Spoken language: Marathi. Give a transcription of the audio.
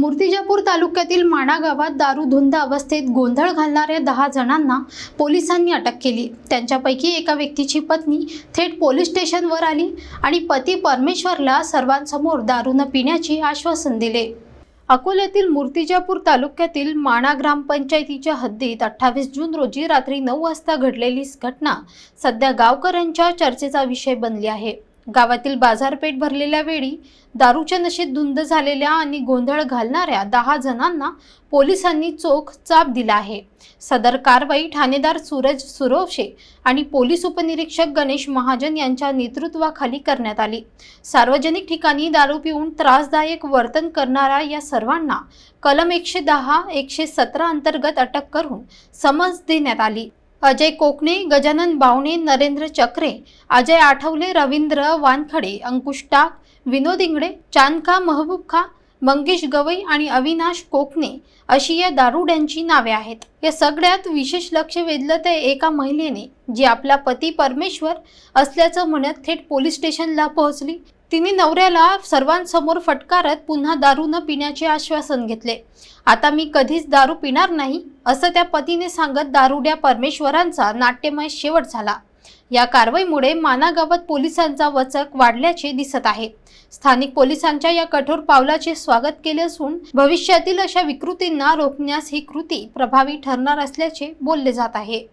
मूर्तिजापूर तालुक्यातील माणा गावात दारूधुंद अवस्थेत गोंधळ घालणाऱ्या दहा जणांना पोलिसांनी अटक केली. त्यांच्यापैकी एका व्यक्तीची पत्नी थेट पोलीस स्टेशनवर आली आणि पती परमेश्वरला सर्वांसमोर दारूनं पिण्याचे आश्वासन दिले. अकोल्यातील मूर्तिजापूर तालुक्यातील माणा ग्रामपंचायतीच्या हद्दीत अठ्ठावीस जून रोजी रात्री नऊ वाजता घडलेली घटना सध्या गावकऱ्यांच्या चर्चेचा विषय बनली आहे. गावातील बाजारपेठ भरलेल्या वेळी दारूच्या नशेत धुंद झालेल्या आणि गोंधळ घालणाऱ्या दहा जणांना पोलिसांनी चोख चाप दिला आहे. सदर कारवाई ठाणेदार सूरज सुरोशे आणि पोलीस उपनिरीक्षक गणेश महाजन यांच्या नेतृत्वाखाली करण्यात आली. सार्वजनिक ठिकाणी दारू पिऊन त्रासदायक वर्तन करणाऱ्या या सर्वांना कलम एकशे दहा एकशे सतरा अंतर्गत अटक करून समज देण्यात आली. अजय कोकणे गजानन बावणे नरेंद्र चक्रे अजय आठवले रवींद्र वानखडे अंकुश टाक विनोद इंगडे चांदखा महबूब खा मंगेश गवई आणि अविनाश कोकणे अशी या दारुड्यांची नावे आहेत. या सगळ्यात विशेष लक्ष वेधलं ते एका महिलेने जी आपला पती परमेश्वर असल्याचं म्हणत थेट पोलीस स्टेशनला पोहोचली. तिने नवऱ्याला सर्वांसमोर फटकारत पुन्हा दारू न पिण्याचे आश्वासन घेतले. आता मी कधीच दारू पिणार नाही असं त्या पतीने सांगत दारुड्या परमेश्वरांचा नाट्यमय शेवट झाला. या कारवाईमुळे माना गावात पोलिसांचा वचक वाढल्याचे दिसत आहे. स्थानिक पोलिसांच्या या कठोर पावलाचे स्वागत केले असून भविष्यातील अशा विकृतींना रोखण्यास ही कृती प्रभावी ठरणार असल्याचे बोलले जात आहे.